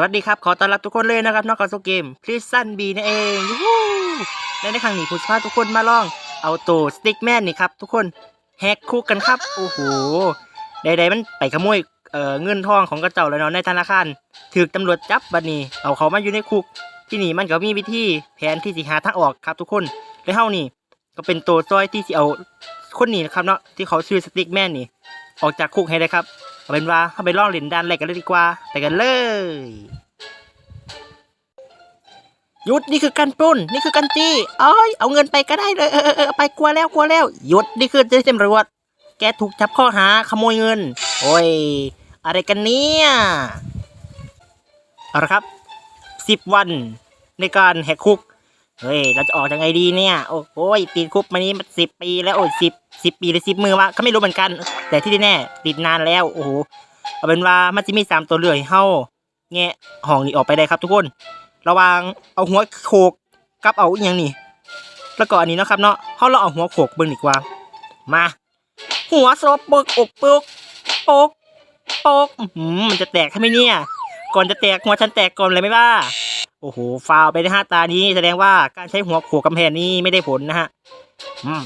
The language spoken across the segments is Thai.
สวัสดีครับ ขอต้อนรับทุกคนเลยนะครับนอกจากเกม Prison B นั่นเองยูฮและในครั้งนี้ผมจะพาทุกคนมาลองเอาตัวสติ๊กแมนนี่ครับทุกคนแฮกคุกกันครับ โอ้โหใดๆมันไปขโมยเอ่อเงินทองของกระเจ้าแล้วเนาะในธนาคารถูกตำรวจจับบัดนี้ เอาเขามาอยู่ในคุก ที่นี่มันก็มีวิธีแผนที่สิหาทางออกครับทุกคนและเฮานี่ ก็เป็นตัวซอยที่สิเอาคนนี้นะครับเนาะที่เขาชื่อสติ๊กแมนนี่ออกจากคุกให้ได้ครับ เอาเป็นว่าเข้าไปล่องเล่นด้านแรกกันเลยดีกว่า ไปกันเลยหยุดนี่คือการปล้นนี่คือการจี้เอ้ยเอาเงินไปก็ได้เลยเออเออไปกลัวแล้วกลัวแล้วหยุดนี่คือเจ้าตำรวจแกถูกจับข้อหาขโมยเงิน โอ้ย อะไรกันเนี่ยเอาละครับสิบวันในการแหกคุก เฮ้ย เราจะออกยังไงดีเนี่ย โอ้โหติดคุกมานี้มันสิบปีแล้วโอ้ยสิบสิบปีหรือสิบมือวะเขาไม่รู้เหมือนกัน แต่ที่แน่ติดนานแล้ว โอ้โห เอาเป็นว่ามันจะมีสามตัวเลือกให้เฮาแงะห้องนี้ออกไปได้ครับทุกคน ระวางเอาหัวโขกกับเอาอีกอย่างนี่แล้วก็อันนี้นะครับเนาะเฮาเราเอาหัวโขกเบิ่งดีกว่า มา หัวโซบปึกอกปึกปกปกอื้อหือมันจะแตกใช่ไหมเนี่ย ก่อนจะแตกหัวฉันแตกก่อนเลยไหมบ้า โอ้โหฟาวไปนห้าตานี้แสดงว่าการใช้หัวโขกกำแพงนี้ไม่ได้ผลนะฮะ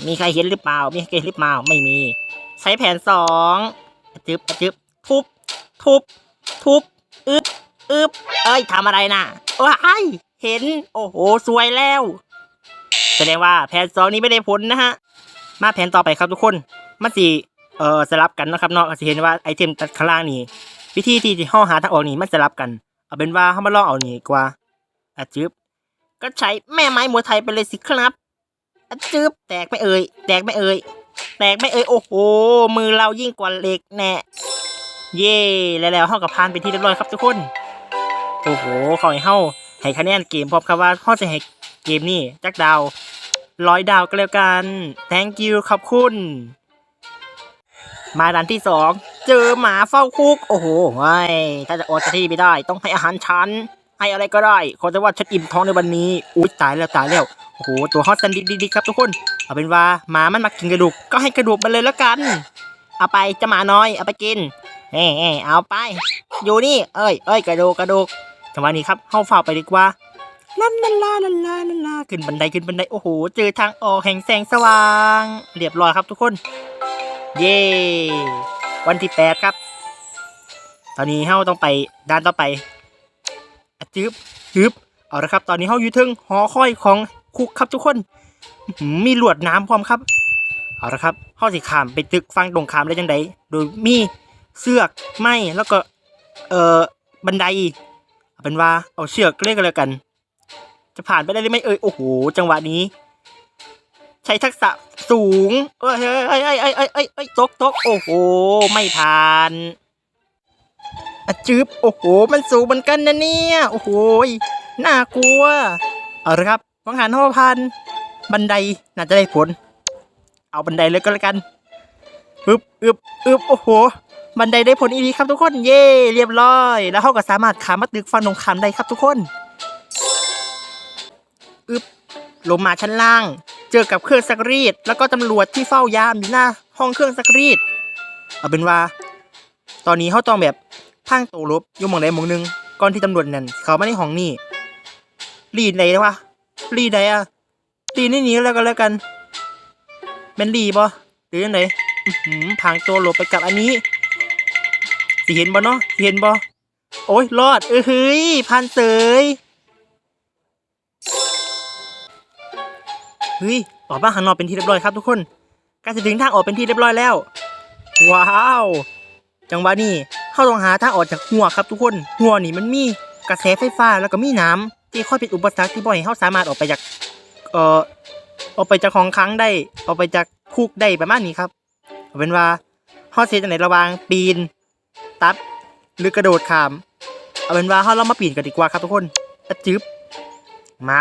มีใครเห็นหรือเปล่า มีใครเห็นหรือเปล่าไม่มี ใช้แผนสองจึบจึบทุบ ทุบ ทุบอึบอึบเอ้ยทำอะไรน่ะว้ายเห็น โอ้โหสวยแล้ว แสดงว่าแผนสองนี้ไม่ได้ผลนะฮะ มาแผนต่อไปครับทุกคนมันสิเอ่อสลับกันนะครับเนาะก็สิเห็นว่าไอเทมตัดข้างล่างนี่วิธีที่เข้าหาทางออกนี่มันสลับกัน เอาเป็นว่าเขามาลองเอานี่ดีกว่า อะจึบก็ใช้แม่ไม้มวยไทยไปเลยสิครับอะจึบแตกไม่เอ่ย แตกไม่เอ่ย แตกไม่เอ่ย โอ้โห มือเรายิ่งกว่าเหล็กแน่ เย่แล้วแล้วเฮากับพานไปที่เรียบร้อยครับทุกคน โอ้โหขอให้เฮาให้คะแนนเกมพร้อมครับว่าเฮาจะให้เกมนี้จักดาวร้อยดาวก็แล้วกัน thank you ขอบคุณ มาด่านที่สอง เจอหมาเฝ้าคุก โอ้โหไม่ถ้าจะออกจากที่ไม่ได้ ต้องให้อาหารฉัน ให้อะไรก็ได้ขอแต่ว่าฉันอิ่มท้องในวันนี้อุ้ยตายแล้วตายแล้วโอ้โหตัวฮอตซันดีๆครับทุกคน เอาเป็นว่าหมามันมากินกระดูกก็ให้กระดูกมันเลยแล้วกัน เอาไปจะหมาน้อยเอาไปกินเฮ้เฮ้เอาไป อยู่นี่ เอ้ยเอ้ยกระดูกกระดูกจังหวะนี้ครับเข้าฝ่าไปดีกว่าลาลาลาลาลาลาลาขึ้นบันไดขึ้นบันไดโอ้โหเจอทางออกแห่งแสงสว่าง เรียบร้อยครับทุกคน เย้วันที่แปดครับ ตอนนี้เฮาต้องไปด้านต่อไป จึ๊บจึ๊บเอาละครับ ตอนนี้เฮาอยู่ถึงหอคอยของคุกครับทุกคนมีลวดน้ำพร้อมครับ เอาละครับเฮาสิขามไปตึกฟังตรงขามได้ยังไงโดยมีเสื้อไม้แล้วก็เอ่อบันไดเป็นว่าเอาเชือกเรียกกันแล้กัน จะผ่านไปได้หรือไม่เอ่ยโอ้โห จังหวะนี้ ใช้ทักษะสูงเอ้ยเอ้ยเอ้ยเอ้ยเอ้ยเอ้ยตกตกโอ้โห ไม่ผ่าน อะจึบโอ้โห มันสูงเหมือนกันนะเนี่ย โอ้โหน่ากลัว เอาละครับวังหันห้าพัน บันไดน่าจะได้ผล เอาบันไดเลยก็แล้วกันอึบอึบอึบโอ้โห บันไดได้ผลอีดีครับทุกคน เย่เรียบร้อย แล้วเขาก็สามารถขามมาตึกฟังตรงขามได้ครับทุกคนอึบลงมาชั้นล่าง เจอกับเครื่องซักรีด แล้วก็ตำรวจที่เฝ้ายามอยู่หน้าห้องเครื่องซักรีด เอาเป็นว่า ตอนนี้เขาต้องแบบ พังโตวลบอยู่หมองใดหมองหนึง ก่อนที่ตำรวจนั่นเขาไม่ในห้องนี่รีดไหนวะรีดไหนอะรีดนี่หนีแล้วกันแล้วกันเป็นรีบ่หรือยังไงอื้อหือพังตัวหลบไปกับอันนี้สิเห็นบ่เนาะสิเห็นบ่โอ้ยรอด เออเฮ้ยพันเสยเฮ้ยออกมาข้างนอกเป็นที่เรียบร้อยครับทุกคนใกล้จะถึงทางออกเป็นที่เรียบร้อยแล้ว ว้าว จังหวะนี้ เขาต้องหาทางออกจากหัวครับทุกคนหัวนี่มันมีกระแสไฟฟ้าแล้วก็มีน้ำ ที่ค่อยเป็นอุปสรรคที่บ่อยให้เขาสามารถออกไปจากเอ่อออกไปจากของค้างได้ออกไปจากคุกได้ประมาณนี้ครับเอาเป็นว่าเขาเสีจาไหนระวางปีน ตัดหรือกระโดดขาม เอาเป็นว่าเขาเรามาปีนกันดีกว่าครับทุกคนอะจึ๊บมา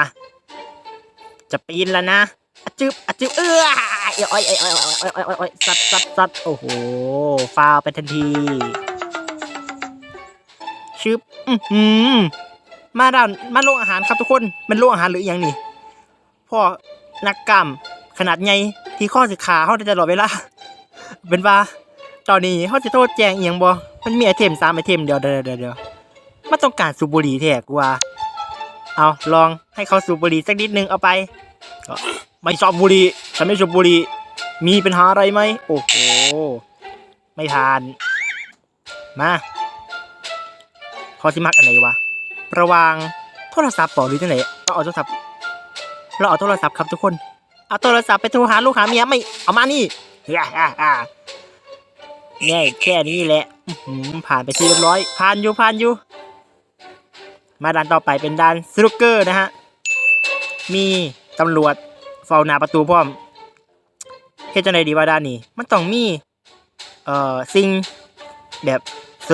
จะปีนแล้วนะอะจึ๊บอะจึ๊บเอออ้อยอ้อยอ้อยอ้อยอ้อยอ้อยสับสับสับโอ้โหฟาวไปทันที ชึบอือหือมาดาวมาลงอาหารครับทุกคนมันลงอาหารหรืออหยังนี่พ่อนักกรรมขนาดใหญ่ที่ข้อสิขาเขาได้ตลอดเวลาเป็นว่า ตอนนี้เขาจะโทษแจงเอียงบ่มันมีไอเทมสามไอเทมเดียวเดี๋ยวเดี๋ยวเดี๋ยวมันต้องการสูบบุหรี่แท้กว่า เอาลองให้เขาสูบบุหรี่สักนิดนึงเอาไปไม่ชอบบุหรี่ฉันไม่ชอบบุหรี่มีปัญหาอะไรไหมโอ้โหไม่ทาน มา พอสิมักอันไหนวะระวางโทรศัพท์ป่อหรือจังไหนเราเอาโทรศัพท์ เราเอาโทรศัพท์ครับทุกคน เอาโทรศัพท์ไปโทรหาลูกหาเมียไม่ เอามานี่ฮ่าฮ่าฮ่าง่ายแค่นี้แหละผ่านไปที่เรียบร้อย ผ่านอยู่ผ่านอยู่ มาด่านต่อไปเป็นด่านสนุกเกอร์นะฮะ มีตำรวจเฝ้าหน้าประตูพร้อมเฮ็ดจังไดดีว่าด้านนี้ มันต้องมี เอ่อสิ่งแบบ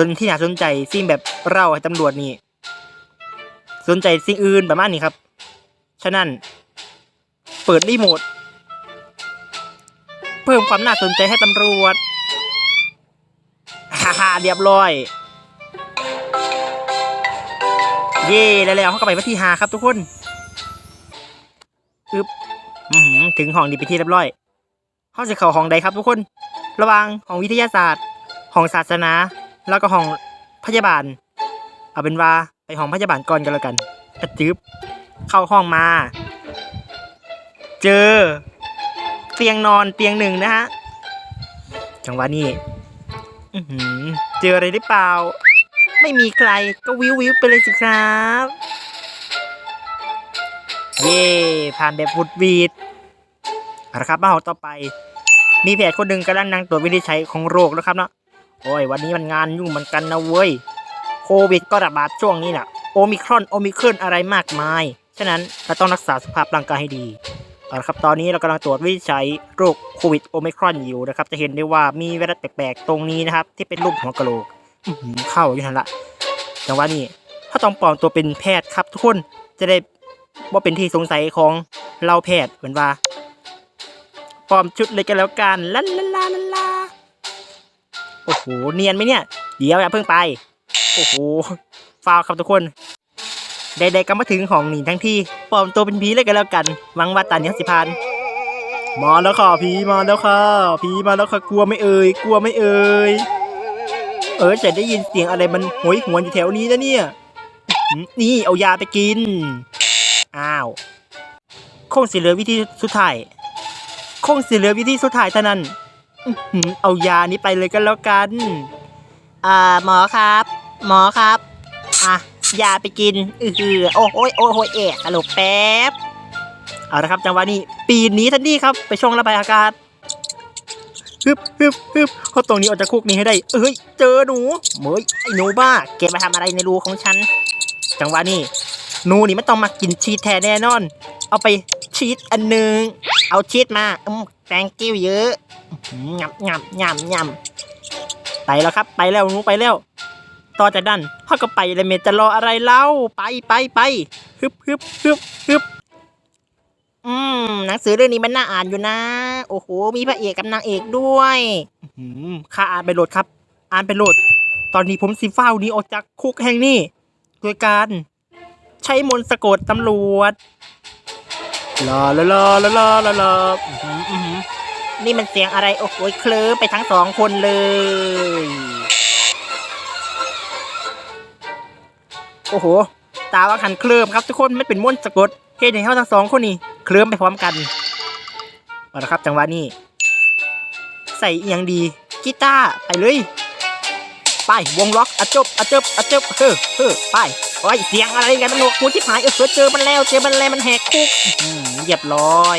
สนที่น่าสนใจสิ่งแบบเล่าให้ตำรวจนี่สนใจสิ่งอื่นประมาณนี้ครับ ฉะนั้นเปิดรีโมทเพิ่มความน่าสนใจให้ตำรวจฮ่าฮ่าเรียบร้อย เย่แล้วแล้วเขาก็ไปวันที่หาครับทุกคนอึบอื้อหือถึงห้องนี้ไปที่เรียบร้อยเขาจะเข้าห้องใดครับทุกคน ระว่างห้องวิทยาศาสตร์ ห้องศาสนา แล้วก็ห้องพยาบาล เอาเป็นว่าไปห้องพยาบาลก่อนกันแล้วกันกระจึบเข้าห้องมา เจอ เตียงนอนเตียงหนึ่งนะฮะจังหวะนี้เจออะไรหรือเปล่า ไม่มีใครก็วิววิวไปเลยสิครับ เย่ผ่านแบบวุดวีดเอาละครับมาห้องต่อไป มีแพทย์คนหนึ่งกำลังนั่งตรวจวินิจฉัยของโรคแล้วครับเนาะ โอ้ยวันนี้มันงานยุ่งเหมือนกันนะเว้ย โควิดก็ระบาดช่วงนี้น่ะ โอมิครอนโอมิครอนอะไรมากมาย ฉะนั้นเราต้องรักษาสุขภาพร่างกายให้ดีเอาละครับตอนนี้เรากำลังตรวจวิจัยโรคโควิดโอมิครอนอยู่นะครับ จะเห็นได้ว่ามีไวรัสแปลกๆตรงนี้นะครับ ที่เป็นรูปหัวกะโหลกเข้าอยู่นั่นละจังหวะนี้ถ้าต้องปลอมตัวเป็นแพทย์ครับ ทุกคนจะได้ว่าเป็นที่สงสัยของเราแพทย์เหมือนว่าปลอมชุดเลยกันแล้วกันลันลาลาลาลา โอ้โห เนียนไหมเนี่ย เดี๋ยวอย่าเพิ่งไป โอ้โห ฟาวครับทุกคนใดๆก็มาถึงของหนีทั้งที่ปลอมตัวเป็นผีเลยกันแล้วกันหวังว่าตานี้สิพานมาแล้วค่ะผีมาแล้วค่ะผีมาแล้วค่ะกลัวไม่เอ่ยกลัวไม่เอ่ยเออจะได้ยินเสียงอะไรมันโหยหวนอยู่แถวนี้นะเนี่ย นี่เอายาไปกิน อ้าวคงสิเหลือวิธีสุดท้ายคงสิเหลือวิธีสุดท้ายเท่านั้น อื้อหือเอายานี้ไปเลยกันแล้วกัน อ่าหมอครับ หมอครับ อะยาไปกินอือหือโอ้โหยโอ้โหยเอะสรุปแป๊บ เอาละครับจังหวะนี้ ปีนหนี้ทันทีครับ ไปช่องระบายอากาศฮึบฮึบฮึบเขาตรงนี้ออกจากคุกนี้ให้ได้ เอ้ย เจอหนูเมยไอ้หนูบ้า แกมาทำอะไรในรูของฉัน จังหวะนี้ หนูนี่มันต้องมากินชีสแท้แน่นอน เอาไปชีสอันหนึ่งเอาชีสมาอืม แตงกิ้วเยอะงับงับงับงับไปแล้วครับ ไปแล้วหนูไปแล้ว ต่อจากนั้นพ่อก็ไปเลยเมจะรออะไรเล่า ไปไปไปฮึบฮึบฮึบฮึบอืมหนังสือเรื่องนี้มันน่าอ่านอยู่นะ โอ้โห มีพระเอกกับนางเอกด้วยอืมข้าอ่านไปโหลดครับ อ่านไปโหลด ตอนนี้ผมสิเฝ้าหนี้ออกจากคุกแห่งนี้โดยการ ใช้มนต์สะกดตำรวจ ลาลาลาลาลาลาลาอื้อหืออื้อหือนี่มันเสียงอะไร โอ้โหเคลิ้มไปทั้งสองคนเลย โอ้โห ตาว่าขันเคลิ้มครับทุกคนไม่เป็นมนต์สะกดเฮ็ดให้เขาทั้งสองคนนี่เคลิ้มไปพร้อมกันเอาละครับจังหวะนี้ ใส่อหยังดีกีตาร์ไปเลย ไปวงล็อกอะจบอะจบอะจบเฮ้อเฮ้อไป โอ้ยเสียงอะไรกันมันหนวกหูที่หายเออเจอมันแล้ว เจอมันแล้วมันแหกคุกหือเรียบร้อย